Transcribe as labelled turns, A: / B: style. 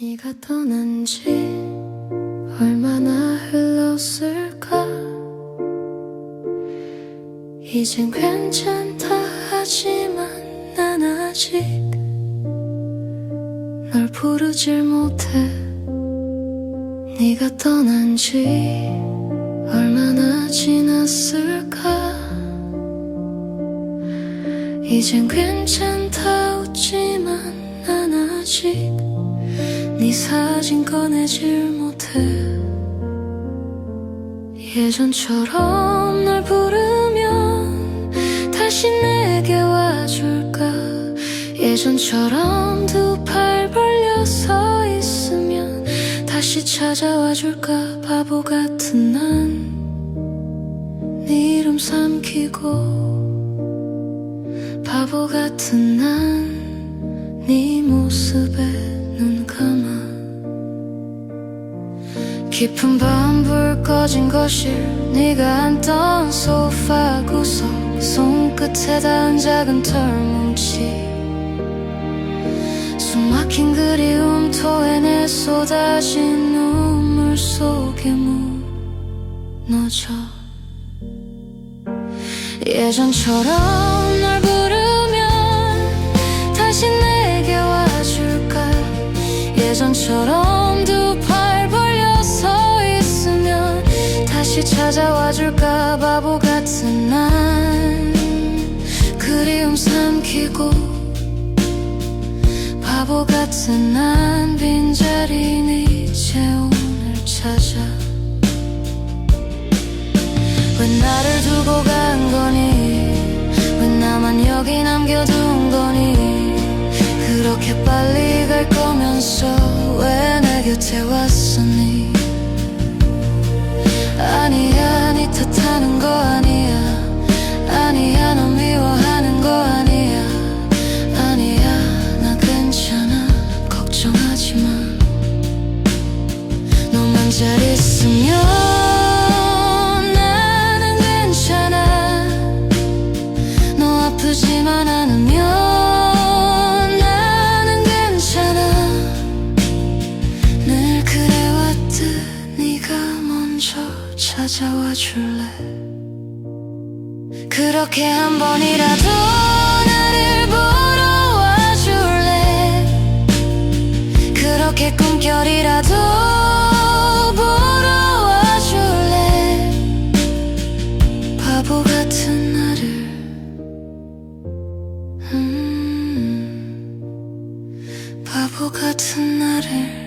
A: 네가 떠난 지 얼마나 흘렀을까? 이젠 괜찮다 하지만 난 아직 널 부르질 못해. 네가 떠난 지 얼마나 지났을까? 이젠 괜찮다 웃지만 난 아직 네 사진 꺼내질 못해. 예전처럼 널 부르면 다시 내게 와줄까? 예전처럼 두 팔 벌려 서 있으면 다시 찾아와 줄까? 바보 같은 난 네 이름 삼키고 바보 같은 난 네 모습에 눈 감아. 깊은 밤 불 꺼진 거실 네가 앉던 소파 구석 손끝에 닿은 작은 털뭉치. 숨막힌 그리움 토해내 쏟아진 눈물 속에 무너져. 예전처럼 널 부르면 다시 내 처럼 두 팔 벌려 서 있으면 다시 찾아와 줄까 바보 같은 난 그리움 삼키고 바보 같은 난 이제 오늘 찾아. 왜 나를 두고 간 거니? 왜 나만 여기 남겨둔 거니 그렇게 빨리 갈 거면서 왜 내 곁에 왔었니? 아니야 네 탓하는 거 아니야. 아니야 너 미워하는 거 아니야. 아니야 나 괜찮아. 걱정하지 마 너만 잘 있으면 나는 괜찮아. 너 아프지만 않으면 찾아와 줄래? 그렇게 한 번이라도 나를 보러 와 줄래? 그렇게 꿈결이라도 보러 와 줄래? 바보 같은 나를. 음, 바보 같은 나를